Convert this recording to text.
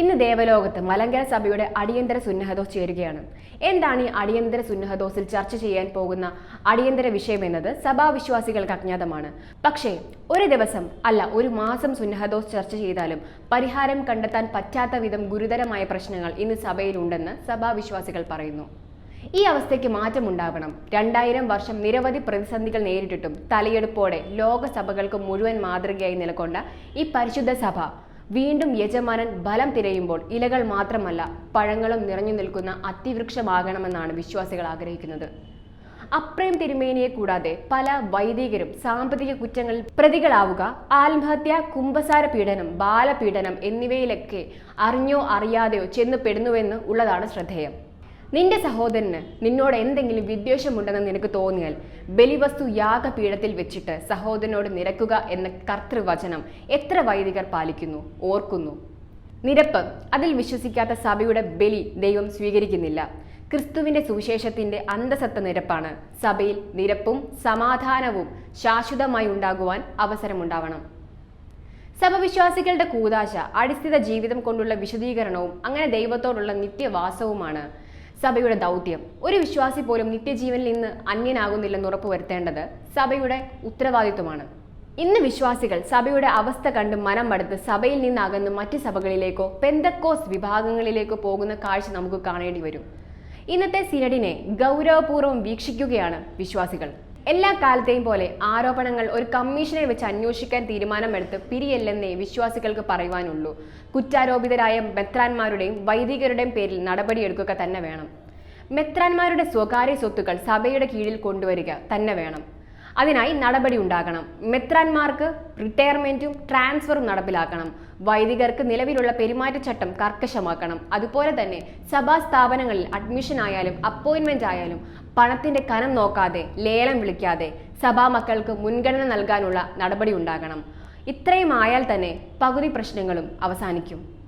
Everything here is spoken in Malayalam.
ഇന്ന് ദേവലോകത്ത് മലങ്കര സഭയുടെ അടിയന്തര സുന്നഹദോസ് ചേരുകയാണ്. എന്താണ് ഈ അടിയന്തര സുന്നഹദോസിൽ ചർച്ച ചെയ്യാൻ പോകുന്ന അടിയന്തര വിഷയം എന്നത്? സഭാവിശ്വാസികൾക്ക് അജ്ഞാതമാണ്. പക്ഷേ ഒരു ദിവസം അല്ല ഒരു മാസം സുന്നഹദോസ് ചർച്ച ചെയ്താലും പരിഹാരം കണ്ടെത്താൻ പറ്റാത്ത വിധം ഗുരുതരമായ പ്രശ്നങ്ങൾ ഇന്ന് സഭയിലുണ്ടെന്ന് സഭാവിശ്വാസികൾ പറയുന്നു. ഈ അവസ്ഥയ്ക്ക് മാറ്റമുണ്ടാവണം. രണ്ടായിരം വർഷം നിരവധി പ്രതിസന്ധികൾ നേരിട്ടിട്ടും തലയെടുപ്പോടെ ലോകസഭകൾക്ക് മുഴുവൻ മാതൃകയായി നിലകൊണ്ട ഈ പരിശുദ്ധ സഭ വീണ്ടും യജമാനൻ ബലം തിരയുമ്പോൾ ഇലകൾ മാത്രമല്ല പഴങ്ങളും നിറഞ്ഞു നിൽക്കുന്ന അത്തിവൃക്ഷമാകണമെന്നാണ് വിശ്വാസികൾ ആഗ്രഹിക്കുന്നത്. അപ്രേം തിരുമേനിയെ കൂടാതെ പല വൈദികരും സാമ്പത്തിക കുറ്റങ്ങളിൽ പ്രതികളാവുക ആത്മഹത്യ കുംഭസാര പീഡനം ബാലപീഡനം എന്നിവയിലൊക്കെ അറിഞ്ഞോ അറിയാതെയോ ചെന്ന് പെടുന്നുവെന്ന് ഉള്ളതാണ് ശ്രദ്ധേയം. നിന്റെ സഹോദരന് നിന്നോട് എന്തെങ്കിലും വിദ്വേഷമുണ്ടെന്ന് നിനക്ക് തോന്നിയാൽ ബലിവസ്തു യാഗപീഠത്തിൽ വെച്ചിട്ട് സഹോദരനോട് നിരക്കുക എന്ന കർത്തൃവചനം എത്ര വൈദികർ പാലിക്കുന്നു? ഓർക്കുന്നു. നിരപ്പ്. അതിൽ വിശ്വസിക്കാത്ത സഭയുടെ ബലി ദൈവം സ്വീകരിക്കുന്നില്ല. ക്രിസ്തുവിന്റെ സുവിശേഷത്തിന്റെ അന്തസത്ത നിരപ്പാണ്. സഭയിൽ നിരപ്പും സമാധാനവും ശാശ്വതമായി ഉണ്ടാകുവാൻ അവസരമുണ്ടാവണം. സഭവിശ്വാസികളുടെ കൂതാശ അടിസ്ഥിത ജീവിതം കൊണ്ടുള്ള വിശദീകരണവും അങ്ങനെ ദൈവത്തോടുള്ള നിത്യവാസവുമാണ്. സഭയുടെ ദൗത്യം. ഒരു വിശ്വാസി പോലും നിത്യജീവനിൽ നിന്ന് അന്യനാകുന്നില്ലെന്ന് ഉറപ്പുവരുത്തേണ്ടത് സഭയുടെ ഉത്തരവാദിത്വമാണ്. ഇന്ന് വിശ്വാസികൾ സഭയുടെ അവസ്ഥ കണ്ട് മനം മടുത്ത് സഭയിൽ നിന്നകന്ന് മറ്റ് സഭകളിലേക്കോ പെന്തക്കോസ് വിഭാഗങ്ങളിലേക്കോ പോകുന്ന കാഴ്ച നമുക്ക് കാണേണ്ടി വരും. ഇന്നത്തെ സിനഡിനെ ഗൗരവപൂർവം വീക്ഷിക്കുകയാണ് വിശ്വാസികൾ. എല്ലാ കാലത്തെയും പോലെ ആരോപണങ്ങൾ ഒരു കമ്മീഷനെ വെച്ച് അന്വേഷിക്കാൻ തീരുമാനമെടുത്ത് പിരിയല്ലെന്നേ വിശ്വാസികൾക്ക് പറയുവാനുള്ളൂ. കുറ്റാരോപിതരായ മെത്രാന്മാരുടെയും വൈദികരുടെയും പേരിൽ നടപടിയെടുക്കുക തന്നെ വേണം. മെത്രാന്മാരുടെ സ്വകാര്യ സ്വത്തുക്കൾ സഭയുടെ കീഴിൽ കൊണ്ടുവരിക തന്നെ വേണം. അതിനായി നടപടി ഉണ്ടാകണം. മെത്രാന്മാർക്ക് റിട്ടയർമെന്റും ട്രാൻസ്ഫറും നടപ്പിലാക്കണം. വൈദികർക്ക് നിലവിലുള്ള പെരുമാറ്റച്ചട്ടം കർക്കശമാക്കണം. അതുപോലെ തന്നെ സഭാ സ്ഥാപനങ്ങളിൽ അഡ്മിഷൻ ആയാലും അപ്പോയിന്റ്മെന്റ് ആയാലും പണത്തിന്റെ കനം നോക്കാതെ ലേലം വിളിക്കാതെ സഭാ മക്കൾക്ക് മുൻഗണന നൽകാനുള്ള നടപടി ഉണ്ടാകണം. ഇത്രയും ആയാൽ തന്നെ പകുതി പ്രശ്നങ്ങളും അവസാനിക്കും.